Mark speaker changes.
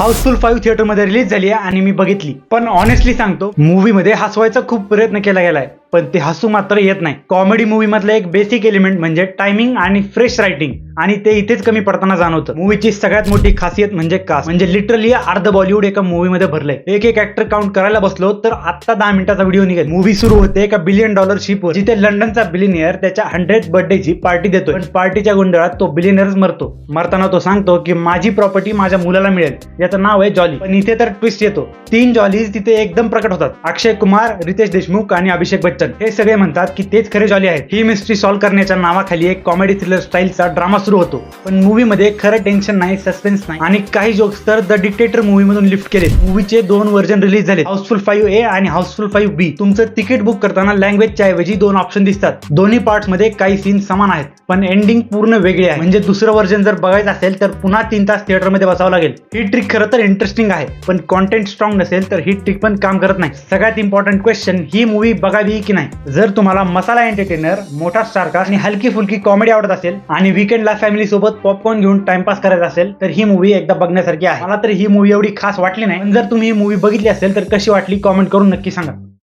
Speaker 1: House full five थिएटरमध्ये release झाली आहे आणि मी बघितली. पण ऑनेस्टली सांगतो मूवीमध्ये हसवायचा खूप प्रयत्न केला गेलाय. पण ते हसू मात्र येत नाही. कॉमेडी मूवी मधलं एक बेसिक एलिमेंट म्हणजे टायमिंग आणि फ्रेश रायटिंग आणि ते इथेच कमी पडताना जाणवतं. मूवीची सगळ्यात मोठी खासियत म्हणजे कास्ट म्हणजे लिटरली अर्ध बॉलिवूड एका मूवी मध्ये भरलंय. एक एक ऍक्टर काउंट करायला बसलो तर आता दहा मिनिटाचा व्हिडिओ निघेल. मूवी सुरू होते एका बिलियन डॉलर शिपवर जिथे लंडनचा बिलिनियर त्याच्या हंड्रेड बर्थडेची पार्टी देतोय. पण पार्टीच्या गोंधळात तो बिलिनियरच मरतो. मरताना तो सांगतो की माझी प्रॉपर्टी माझ्या मुलाला मिळेल. याचं नाव आहे जॉली पण इथे तर ट्विस्ट येतो. तीन जॉलीज तिथे एकदम प्रकट होतात. अक्षय कुमार रितेश देशमुख आणि अभिषेक बच्चन. हे सगळे म्हणतात की तेच खरे जॉली आहेत. ही मिस्ट्री सॉल्व्ह करण्याच्या नावाखाली एक कॉमेडी थ्रिलर स्टाईलचा ड्रामा सुरू होतो. पण मूवी मध्ये खरं टेन्शन नाही सस्पेन्स नाही. आणि काही जोक्स तर द डिक्टेटर मूवी मधून लिफ्ट केले मूवीचे दोन व्हर्जन रिलीज झाले हाऊसफुल फाईव्ह ए आणि हाऊसफुल फाईव्ह बी तुमचं तिकीट बुक करताना लँग्वेजच्या ऐवजी दोन ऑप्शन दिसतात. दोन्ही पार्टमध्ये काही सीन समान आहेत. पण एंडिंग पूर्ण वेगळी आहे. म्हणजे दुसरं व्हर्जन जर बघायचं असेल तर पुन्हा तीन तास थिएटरमध्ये बसावं लागेल. ही ट्रिक खरं तर इंटरेस्टिंग आहे. पण कॉन्टेंट स्ट्रॉंग नसेल तर ही ट्रिक पण काम करत नाही. सगळ्यात इम्पॉर्टंट क्वेश्चन ही मूवी बघावी की नाही? जर तुम्हाला मसाला एंटरटेनर मोठा स्टारकास्ट आणि हलकी फुलकी कॉमेडी आवडत असेल आणि विकेंडला फॅमिली सोबत पॉपकॉर्न घेऊन टाइमपास करायचा असेल तर ही मूवी एकदा बघण्यासारखी आहे. मला तर ही मूवी एवढी खास वाटली नाही पण जर तुम्ही ही मूवी बघितली असेल तर कशी वाटली? कॉमेंट करून नक्की सांगा.